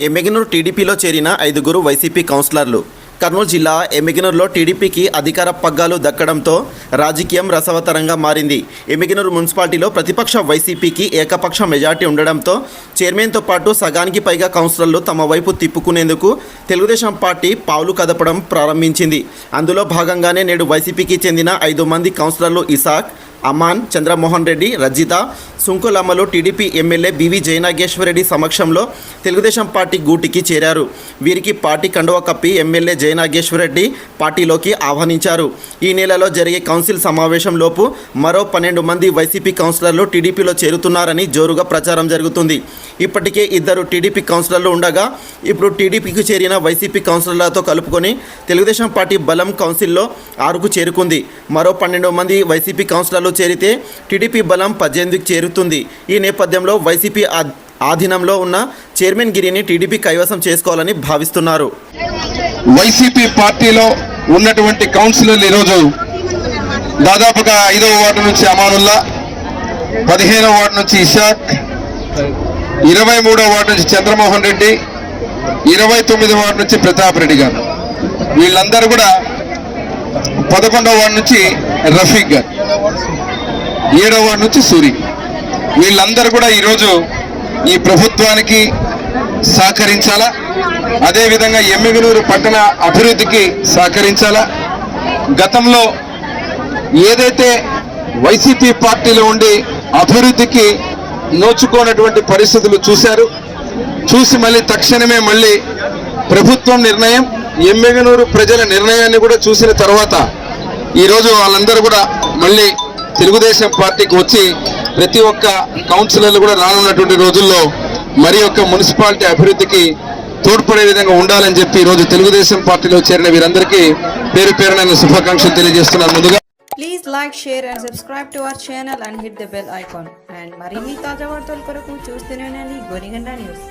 ఎమ్మెగినూరు టీడీపీలో చేరిన ఐదుగురు వైసీపీ కౌన్సిలర్లు. కర్నూలు జిల్లా ఎమ్మిగినూరులో టీడీపీకి అధికార పగ్గాలు దక్కడంతో రాజకీయం రసవతరంగా మారింది. ఎమ్మిగినూరు మున్సిపాలిటీలో ప్రతిపక్ష వైసీపీకి ఏకపక్ష మెజార్టీ ఉండడంతో చైర్మన్తో పాటు సగానికి పైగా కౌన్సిలర్లు తమ వైపు తిప్పుకునేందుకు తెలుగుదేశం పార్టీ పావులు కదపడం ప్రారంభించింది. అందులో భాగంగానే నేడు వైసీపీకి చెందిన ఐదు మంది కౌన్సిలర్లు Isaac Aman Chandramohan Reddy Rajitha సుంకులమ్మలో TDP MLA B V Jayanageswarareddy సమక్షంలో తెలుగుదేశం పార్టీ గూటికి చేరారు. వీరికి పార్టీ కండువ కప్పి ఎమ్మెల్యే జయనాగేశ్వరరెడ్డి పార్టీలోకి ఆహ్వానించారు. ఈ నెలలో జరిగే కౌన్సిల్ సమావేశంలోపు మరో పన్నెండు మంది వైసీపీ కౌన్సిలర్లు టీడీపీలో చేరుతున్నారని జోరుగా ప్రచారం జరుగుతుంది. ఇప్పటికే ఇద్దరు టీడీపీ కౌన్సిలర్లు ఉండగా ఇప్పుడు టీడీపీకి చేరిన వైసీపీ కౌన్సిలర్లతో కలుపుకొని తెలుగుదేశం పార్టీ బలం కౌన్సిల్లో ఆరుకు చేరుకుంది. మరో పన్నెండు మంది వైసీపీ కౌన్సిలర్లు చేరితే టీడీపీ బలం పద్దెనిమిదికి చేరుతుంది. ఈ నేపథ్యంలో వైసీపీ ఆధీనంలో ఉన్న చైర్మన్ గిరిని టీడీపీ కైవసం చేసుకోవాలని భావిస్తున్నారు. వైసీపీ పార్టీలో ఉన్నటువంటి కౌన్సిలర్లు ఈరోజు దాదాపుగా ఐదవ వార్డు నుంచి అమానుల్లా పదిహేనవ వార్డు నుంచి ఇషాక్ ఇరవై మూడవ వార్డు నుంచి చంద్రమోహన్ రెడ్డి ఇరవై తొమ్మిదవ వార్డు నుంచి ప్రతాప్ రెడ్డి గారు. వీళ్ళందరూ కూడా పదకొండవ వార్డు నుంచి రఫీక్ గారు. ఏడవ వార్డు నుంచి సూరి. వీళ్ళందరూ కూడా ఈరోజు ఈ ప్రభుత్వానికి సహకరించాలా? అదేవిధంగా ఎమ్మిగనూరు పట్టణ అభివృద్ధికి సహకరించాలా? గతంలో ఏదైతే వైసీపీ పార్టీలో ఉండి అభివృద్ధికి నోచుకోనటువంటి పరిస్థితులు చూశారు చూసి మళ్ళీ తక్షణమే మళ్ళీ ప్రభుత్వం నిర్ణయం ఎమ్మెగనూరు ప్రజల నిర్ణయాన్ని కూడా చూసిన తర్వాత ఈరోజు వాళ్ళందరూ కూడా మళ్ళీ తెలుగుదేశం పార్టీకి వచ్చి ప్రతి ఒక్క కౌన్సిలర్లు కూడా రానున్నటువంటి రోజుల్లో మరి యొక్క మున్సిపాలిటీ అభివృద్ధికి తోడ్పడే విధంగా ఉండాలని చెప్పి ఈరోజు తెలుగుదేశం పార్టీలో చేరిన వీరందరికీ పేరు పేరున నేను శుభాకాంక్షలు తెలియజేస్తున్నాను. ముందుగా please like share and subscribe to our channel and hit the bell icon and మరిన్ని తాజా వార్తల కొరకు చూస్తూనే ఉండండి. గోనిగండ న్యూస్.